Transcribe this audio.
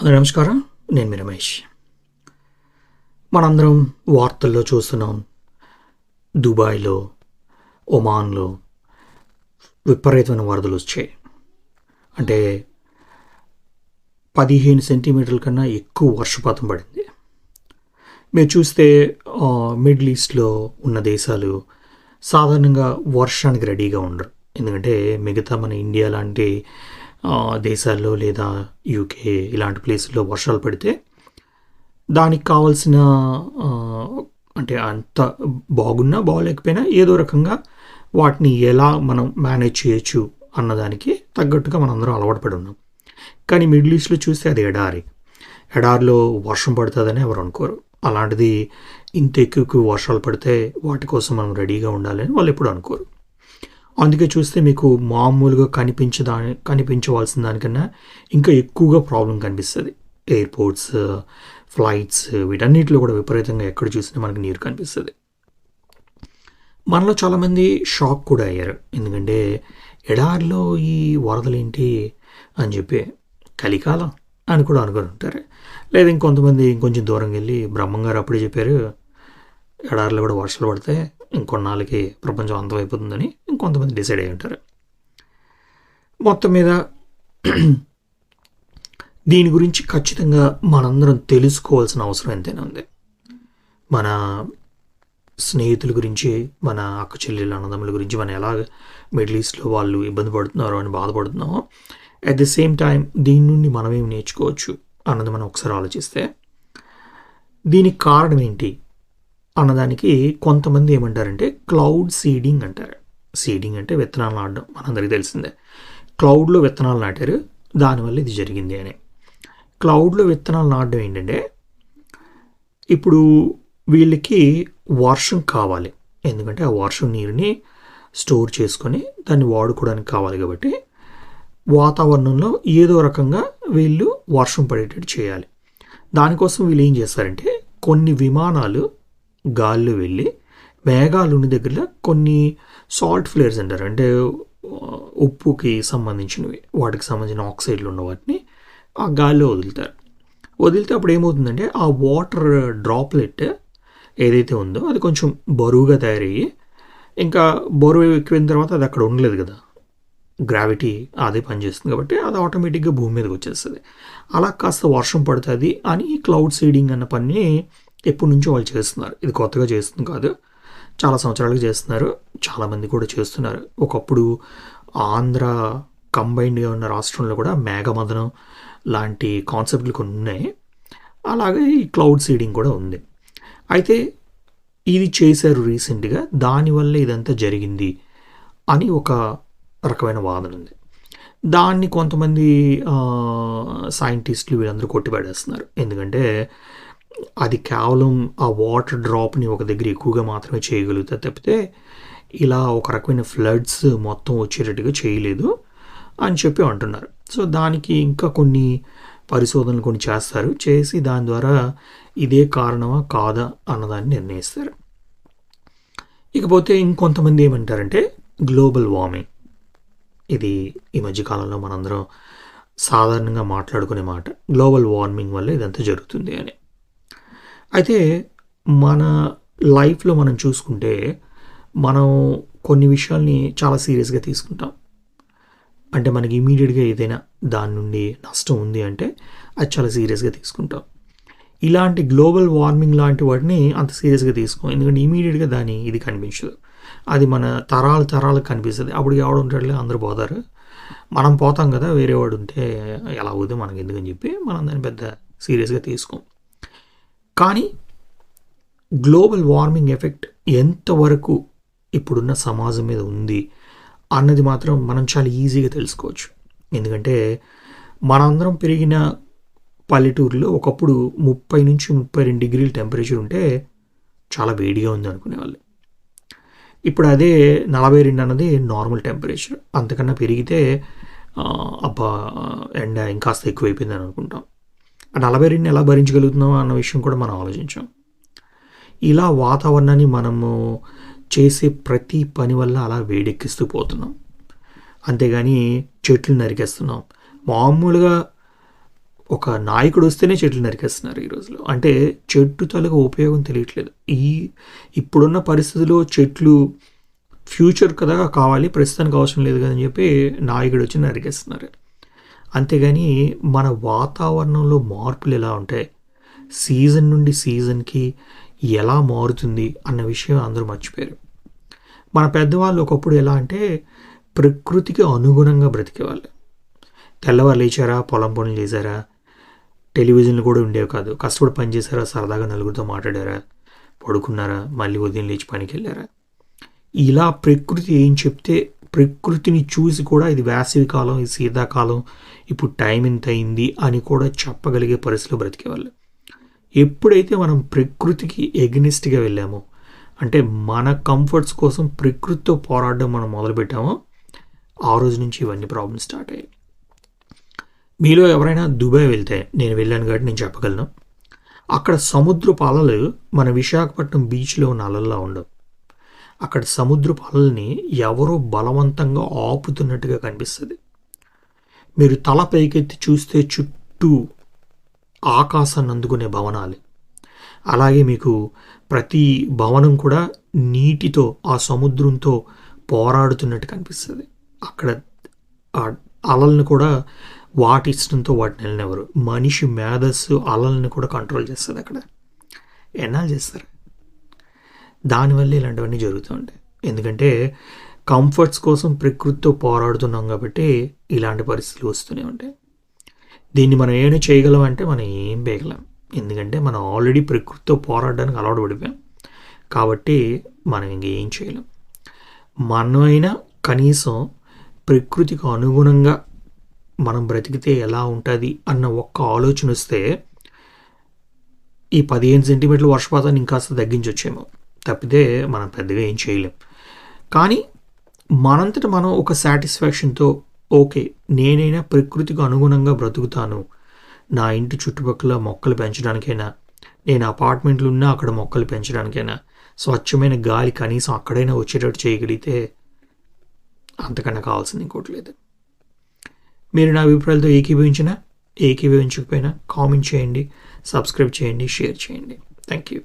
అందరూ నమస్కారం. నేను మీ రమేష్. మనందరం వార్తల్లో చూస్తున్నాం. దుబాయ్లో ఒమాన్లో విపరీతమైన వరదలు వచ్చాయి. అంటే పదిహేను సెంటీమీటర్ల కన్నా ఎక్కువ వర్షపాతం పడింది. మీరు చూస్తే మిడిల్ ఈస్ట్లో ఉన్న దేశాలు సాధారణంగా వర్షానికి రెడీగా ఉండరు. ఎందుకంటే మిగతా మన ఇండియా లాంటి దేశాల్లో లేదా యూకే ఇలాంటి ప్లేసుల్లో వర్షాలు పడితే దానికి కావాల్సిన అంటే అంత బాగున్నా బాగోలేకపోయినా ఏదో రకంగా వాటిని ఎలా మనం మేనేజ్ చేయొచ్చు అన్నదానికి తగ్గట్టుగా మనందరం అలవాటు పడి ఉన్నాం. కానీ మిడిల్ ఈస్ట్లో చూస్తే అది ఎడారి. ఎడారిలో వర్షం పడుతుందని ఎవరు అనుకోరు. అలాంటిది ఇంత ఎక్కువ ఎక్కువ వర్షాలు పడితే వాటి కోసం మనం రెడీగా ఉండాలని వాళ్ళు ఎప్పుడు అనుకోరు. అందుకే చూస్తే మీకు మామూలుగా కనిపించదా కనిపించవలసిన దానికన్నా ఇంకా ఎక్కువగా ప్రాబ్లం కనిపిస్తుంది. ఎయిర్పోర్ట్స్ ఫ్లైట్స్ వీటన్నిటిలో కూడా విపరీతంగా ఎక్కడ చూసినా మనకి నీరు కనిపిస్తుంది. మనలో చాలామంది షాక్ కూడా అయ్యారు. ఎందుకంటే ఎడారిలో ఈ వరదలేంటి అని చెప్పి కలికాలం అని కూడా అనుకుని ఉంటారు. లేదా ఇంకొంతమంది ఇంకొంచెం దూరం వెళ్ళి బ్రహ్మంగారు అప్పుడే చెప్పారు ఎడారిలో కూడా వర్షాలు పడితే ఇంకొన్నాళ్ళకి ప్రపంచం అంతమైపోతుందని. కొంతమంది డిసైడ్ అయి ఉంటారు. మొత్తం మీద దీని గురించి ఖచ్చితంగా మనందరం తెలుసుకోవాల్సిన అవసరం ఎంతైనా ఉంది. మన స్నేహితుల గురించి మన అక్క చెల్లెళ్ళ అన్నదమ్ముల గురించి మనం ఎలా మిడిల్ ఈస్ట్లో వాళ్ళు ఇబ్బంది పడుతున్నారో అని బాధపడుతున్నామో అట్ ది సేమ్ టైం దీని నుండి మనం ఏం నేర్చుకోవచ్చు అన్నది మనం ఒకసారి ఆలోచిస్తే దీనికి కారణం ఏంటి అన్నదానికి కొంతమంది ఏమంటారంటే క్లౌడ్ సీడింగ్ అంటారు. సీడింగ్ అంటే విత్తనాలు నాటడం మనందరికీ తెలిసిందే. క్లౌడ్లో విత్తనాలు నాటారు. దానివల్ల ఇది జరిగింది అని. క్లౌడ్లో విత్తనాలు నాటడం ఏంటంటే ఇప్పుడు వీళ్ళకి వర్షం కావాలి. ఎందుకంటే ఆ వర్షం నీరుని స్టోర్ చేసుకొని దాన్ని వాడుకోవడానికి కావాలి కాబట్టి వాతావరణంలో ఏదో రకంగా వీళ్ళు వర్షం పడేటట్టు చేయాలి. దానికోసం వీళ్ళు ఏం చేస్తారంటే కొన్ని విమానాలు గాల్లో వెళ్ళి మేఘాలు ఉన్న దగ్గర కొన్ని సాల్ట్ ఫ్లేర్స్ అంటారు. అంటే ఉప్పుకి సంబంధించినవి. వాటికి సంబంధించిన ఆక్సైడ్లు ఉన్న వాటిని ఆ గాలిలో వదులుతారు. వదిలితే అప్పుడు ఏమవుతుందంటే ఆ వాటర్ డ్రాప్లెట్ ఏదైతే ఉందో అది కొంచెం బరువుగా తయారయ్యి ఇంకా బరువు ఎక్కిన తర్వాత అది అక్కడ ఉండలేదు కదా. గ్రావిటీ అదే పనిచేస్తుంది కాబట్టి అది ఆటోమేటిక్గా భూమి మీదకి వచ్చేస్తుంది. అలా కాస్త వర్షం పడుతుంది అని ఈ క్లౌడ్ సీడింగ్ అన్న పని ఎప్పటి నుంచో వాళ్ళు చేస్తున్నారు. ఇది కొత్తగా చేస్తుంది కాదు. చాలా సంవత్సరాలుగా చేస్తున్నారు. చాలామంది కూడా చేస్తున్నారు. ఒకప్పుడు ఆంధ్ర కంబైన్డ్గా ఉన్న రాష్ట్రంలో కూడా మేఘమదనం లాంటి కాన్సెప్ట్లు కొన్ని ఉన్నాయి. అలాగే ఈ క్లౌడ్ సీడింగ్ కూడా ఉంది. అయితే ఇది చేశారు రీసెంట్గా దానివల్ల ఇదంతా జరిగింది అని ఒక రకమైన వాదన ఉంది. దాన్ని కొంతమంది సైంటిస్టులు వీళ్ళందరూ కొట్టిపడేస్తున్నారు. ఎందుకంటే అది కేవలం ఆ వాటర్ డ్రాప్ని ఒక దగ్గర ఎక్కువగా మాత్రమే చేయగలుగుతా తప్పితే ఇలా ఒక రకమైన ఫ్లడ్స్ మొత్తం వచ్చేటట్టుగా చేయలేదు అని చెప్పి అంటున్నారు. సో దానికి ఇంకా కొన్ని పరిశోధనలు కొన్ని చేస్తారు. చేసి దాని ద్వారా ఇదే కారణమా కాదా అన్నదాన్ని నిర్ణయిస్తారు. ఇకపోతే ఇంకొంతమంది ఏమంటారంటే గ్లోబల్ వార్మింగ్. ఇది ఈ మధ్యకాలంలో మనందరం సాధారణంగా మాట్లాడుకునే మాట. గ్లోబల్ వార్మింగ్ వల్ల ఇదంతా జరుగుతుంది అని. అయితే మన లైఫ్లో మనం చూసుకుంటే మనం కొన్ని విషయాల్ని చాలా సీరియస్గా తీసుకుంటాం. అంటే మనకి ఇమీడియట్గా ఏదైనా దాని నుండి నష్టం ఉంది అంటే అది చాలా సీరియస్గా తీసుకుంటాం. ఇలాంటి గ్లోబల్ వార్మింగ్ లాంటి వాటిని అంత సీరియస్గా తీసుకోం. ఎందుకంటే ఇమీడియట్గా దాని ఇది కనిపించదు. అది మన తరాలు తరాలకు కనిపిస్తుంది. అప్పుడు ఎవడు ఉంటాడులే? అందరూ పోతారు. మనం పోతాం కదా వేరే వాడు ఉంటే ఎలా అవుతుంది మనకి? ఎందుకని చెప్పి మనం దాన్ని పెద్ద సీరియస్గా తీసుకోం. కానీ గ్లోబల్ వార్మింగ్ ఎఫెక్ట్ ఎంతవరకు ఇప్పుడున్న సమాజం మీద ఉంది అన్నది మాత్రం మనం చాలా ఈజీగా తెలుసుకోవచ్చు. ఎందుకంటే మనందరం పెరిగిన పల్లెటూరులో ఒకప్పుడు ముప్పై నుంచి ముప్పై రెండు డిగ్రీల టెంపరేచర్ ఉంటే చాలా వేడిగా ఉంది అనుకునేవాళ్ళు ఇప్పుడు అదే నలభై రెండు అన్నది నార్మల్ టెంపరేచర్. అంతకన్నా పెరిగితే అబ్బా ఎండ ఇంకాస్త ఎక్కువైపోయింది అనుకుంటాం. ఆ నలభై రెండుని ఎలా భరించగలుగుతున్నాం అన్న విషయం కూడా మనం ఆలోచించాం. ఇలా వాతావరణాన్ని మనము చేసే ప్రతి పని వల్ల అలా వేడెక్కిస్తూ పోతున్నాం. అంతేగాని చెట్లు నరికేస్తున్నాం. మామూలుగా ఒక నాయకుడు వస్తేనే చెట్లు నరికేస్తున్నారు ఈ రోజులో అంటే చెట్టు తలకు ఉపయోగం తెలియట్లేదు. ఈ ఇప్పుడున్న పరిస్థితిలో చెట్లు ఫ్యూచర్ కదా కావాలి ప్రస్తుతానికి అవసరం లేదు కదని చెప్పి నాయకుడు వచ్చి నరికేస్తున్నారు. అంతేగాని మన వాతావరణంలో మార్పులు ఎలా ఉంటాయి? సీజన్ నుండి సీజన్కి ఎలా మారుతుంది అన్న విషయం అందరూ మర్చిపోయారు. మన పెద్దవాళ్ళు ఒకప్పుడు ఎలా అంటే ప్రకృతికి అనుగుణంగా బ్రతికేవాళ్ళు. తెల్లవారు లేచారా పొలం పనులు చేశారా టెలివిజన్లు కూడా ఉండేవి కాదు. కష్టపడి పనిచేశారా సరదాగా నలుగురితో మాట్లాడారా పడుకున్నారా మళ్ళీ ఉదయం లేచి పనికి వెళ్ళారా? ఇలా ప్రకృతి ఏం చెప్తే ప్రకృతిని చూసి కూడా ఇది వేసవి కాలం ఇది శీతాకాలం ఇప్పుడు టైం ఎంత అయింది అని కూడా చెప్పగలిగే పరిస్థితిలో బ్రతికేవాళ్ళు. ఎప్పుడైతే మనం ప్రకృతికి ఎగ్నిస్ట్గా వెళ్ళామో అంటే మన కంఫర్ట్స్ కోసం ప్రకృతితో పోరాడడం మనం మొదలుపెట్టామో ఆ రోజు నుంచి ఇవన్నీ ప్రాబ్లమ్స్ స్టార్ట్ అయ్యాయి. మీలో ఎవరైనా దుబాయ్ వెళ్తే నేను వెళ్ళాను కాబట్టి నేను చెప్పగలను. అక్కడ సముద్రపు అలలు మన విశాఖపట్నం బీచ్లో ఉన్న అలల్లా ఉండవు. అక్కడ సముద్రపు అలల్ని ఎవరో బలవంతంగా ఆపుతున్నట్టుగా కనిపిస్తుంది. మీరు తల పైకెత్తి చూస్తే చుట్టూ ఆకాశాన్ని అందుకునే భవనాలు. అలాగే మీకు ప్రతి భవనం కూడా నీటితో ఆ సముద్రంతో పోరాడుతున్నట్టు కనిపిస్తుంది. అక్కడ అలల్ని కూడా వాటి ఇష్టంతో వాటిని వెళ్ళినవారు మనిషి మేధస్సు అలల్ని కూడా కంట్రోల్ చేస్తుంది అక్కడ. ఎన్నాళ్ళు చేస్తారు? దానివల్ల ఇలాంటివన్నీ జరుగుతూ ఉంటాయి. ఎందుకంటే కంఫర్ట్స్ కోసం ప్రకృతితో పోరాడుతున్నాం కాబట్టి ఇలాంటి పరిస్థితులు వస్తూనే ఉంటాయి. దీన్ని మనం ఏమైనా చేయగలం అంటే మనం ఏం వేయగలం ఎందుకంటే మనం ఆల్రెడీ ప్రకృతితో పోరాడడానికి అలవాటు పడిపోయాం. కాబట్టి మనం ఇంకేం చేయలేం. మనమైనా కనీసం ప్రకృతికి అనుగుణంగా మనం బ్రతికితే ఎలా ఉంటుంది అన్న ఒక్క ఆలోచన వస్తే ఈ పదిహేను సెంటీమీటర్ల వర్షపాతాన్ని ఇంకాస్త తగ్గించొచ్చేమో. తప్పితే మనం పెద్దగా ఏం చేయలేం. కానీ మనంతట మనం ఒక సాటిస్ఫాక్షన్తో ఓకే నేనైనా ప్రకృతికి అనుగుణంగా బ్రతుకుతాను. నా ఇంటి చుట్టుపక్కల మొక్కలు పెంచడానికైనా నేను అపార్ట్మెంట్లు ఉన్నా అక్కడ మొక్కలు పెంచడానికైనా స్వచ్ఛమైన గాలి కనీసం అక్కడైనా వచ్చేటట్టు చేయగలిగితే అంతకన్నా కావాల్సింది ఇంకోటి లేదు. మీరు నా అభిప్రాయాలతో ఏకీభవించినా ఏకీభవించకపోయినా కామెంట్ చేయండి సబ్స్క్రైబ్ చేయండి షేర్ చేయండి. Thank you